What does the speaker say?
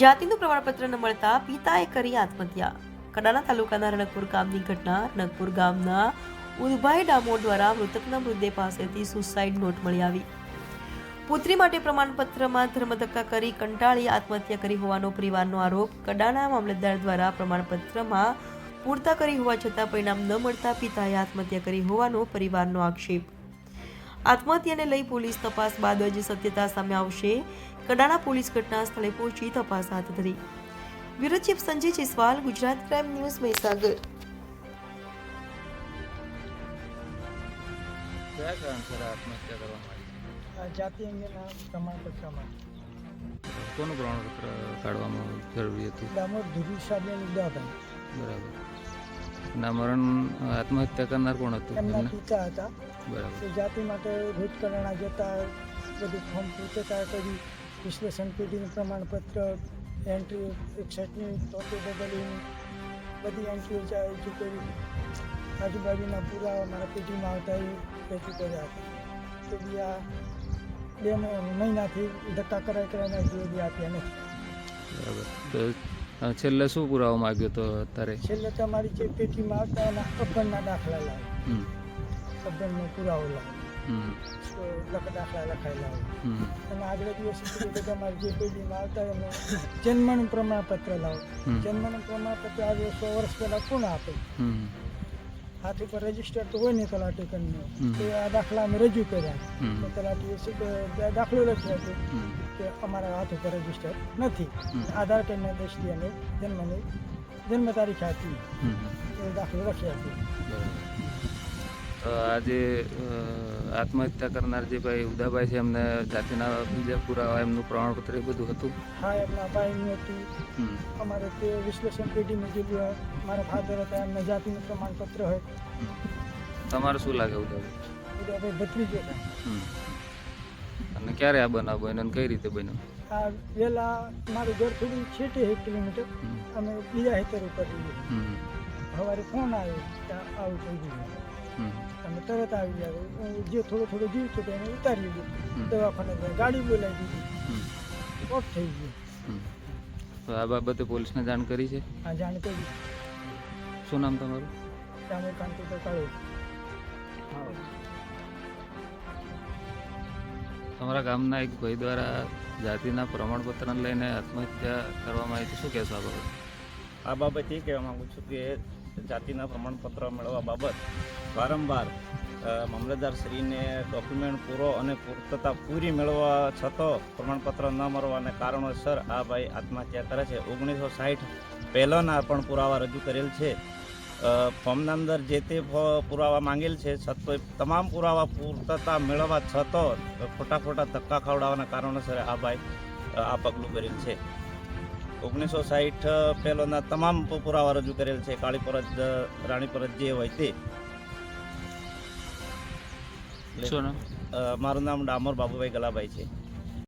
જાતિનું પ્રમાણપત્ર ન મળતા પિતાએ કરી આત્મહત્યા. કડાણા તાલુકાના રણકપુર ગામની ઘટના, રણકપુર ગામના ઉદભાઈ ડામોર દ્વારા મૃતકના મૃતદેહ પાસેથી સુસાઇડ નોટ મળી આવી. પુત્રી માટે પ્રમાણપત્રમાં ધર્મધક્કા કરી કંટાળી આત્મહત્યા કરી હોવાનો પરિવારનો આરોપ કડાણા મામલતદાર દ્વારા પ્રમાણપત્રમાં પૂરતા કરી હોવા છતાં પરિણામ ન મળતા પિતાએ આત્મહત્યા કરી હોવાનો પરિવારનો આક્ષેપ. આત્મહત્યાને લઈ પોલીસ તપાસ બાદ જ સત્યતા સામે આવશે. કડાણા પોલીસ ઘટના સ્થળે પહોંચી તપાસ હાથ ધરી. Bureau chief Sanjay Jaiswal Gujarat crime news Mahisagar. જાતિ અંગેના કોનું પ્રમાણપત્ર કાઢવામાં જરૂરી હતું? દામોદ ધુરી સાહેબ બરાબર. ના મરણ આત્મહત્યા કરનાર કોણ હતું? એમના પિતા હતા. બરાબર. તે જાતિ માટે ભૂતકરણા જતા બધું ફોર્મ પૂછતા કરી વિશ્લેષણ પેઢીનું પ્રમાણપત્ર એન્ટ્રી એકસઠની તોતેર બદલીની બધી એન્ટ્રીઓ રજૂ કરી આજુબાજુના પુરાવા મારા પેઢીમાં આવતા એ રજૂ કર્યા હતા તો બી આ બે મહિ- મહિનાથી ધક્કા કરાય કરાયને હજુ બી આપ્યા નથી બરાબર. છેલ્લે શું પુરાવો માગ્યો તો અત્યારે છેલ્લે તમારી જે પેટીમાં આવતા એના અભણના દાખલા લાવે હમ. પુરાવો લાવો તો દાખલા લખાયેલા હોય અને આગળ દિવસે કે તમારે જે પેઢીમાં આવતા એનો જન્મનું પ્રમાણપત્ર લાવો. જન્મનું પ્રમાણપત્ર આજે સો વર્ષ પહેલાં કોણ આપે હાથ ઉપર રજિસ્ટર તો હોય ને તલાટી કરીને હમ. તો આ દાખલા અમે રજૂ કર્યા હમ. તો તલાટીએ શું કે બે દાખલો લખ્યો હતો હમ કે અમારા હાથ ઉપર રજિસ્ટર નથી હમ. આધાર કાર્ડના દ્રષ્ટિએ અમે જન્મની જન્મ તારીખ આપી હમ એ દાખલો લખ્યા હતો બરાબર તો આજે આત્મહત્યા કરનાર જે ભાઈ ઉદાભાઈ છે એમને જાતિના બીજા પુરાવા એમનું પ્રમાણપત્ર એ બધું હતું? હા એમના ભાઈનું હતું. અમારે તે વિશ્લેષણ પેઢીમાં બી મારા ફાધર હતા એમને જાતિનું પ્રમાણપત્ર હોય. તમારે શું લાગે ઉદાભાઈ? ઉદાભાઈ ભત્રીજો અને ક્યારે આ બનાવ બન્યો અને કઈ રીતે બન્યો? આ વહેલા મારું ઘર થોડું છેટે એક કિલોમીટર અમે બીજા હેતર ઉપર સવારે ફોન આવ્યો આવું થઈ ગયું. હમ. તરત આવી ગયા. જે થોડો થોડો જીવ છે એને ઉતારી લીધું. દવાખાને ગયા. ગાડી બોલાવી દીધી. ઓફ થઈ ગયું. તો આ બાબતે પોલીસને જાણ કરી છે? હા જાણ કરી. શું નામ તમારું? રામે કાંતિ તો તમારા ગામના એક ભાઈ દ્વારા જાતિના પ્રમાણપત્રને લઈને આત્મહત્યા કરવામાં આવી શું કહેશો આ બાબતે? આ બાબત એ કહેવા માગું છું કે જાતિના પ્રમાણપત્ર મેળવવા બાબત વારંવાર મામલતદારશ્રીને ડોક્યુમેન્ટ પૂરો અને પૂર્તતા પૂરી મેળવવા છતાં પ્રમાણપત્ર ન મળવાને કારણોસર આ ભાઈ આત્મહત્યા કરે છે. ઓગણીસો સાહીઠ પહેલાંના પણ પુરાવા રજૂ કરેલ છે. ફોર્મના અંદર જે તે પુરાવા માંગેલ છે, છતાં તમામ પુરાવા પૂર્તતા મેળવવા છતાં ખોટા ખોટા ધક્કા ખવડાવવાના કારણોસર આ ભાઈ આ પગલું કરેલ છે. ઓગણીસો સાહીઠ પહેલોના તમામ પુરાવા રજૂ કરેલ છે. કાળી રાણીપરજ જે હોય તે. શું નામ? મારું નામ ડામોર બાબુભાઈ ગલાભાઈ છે.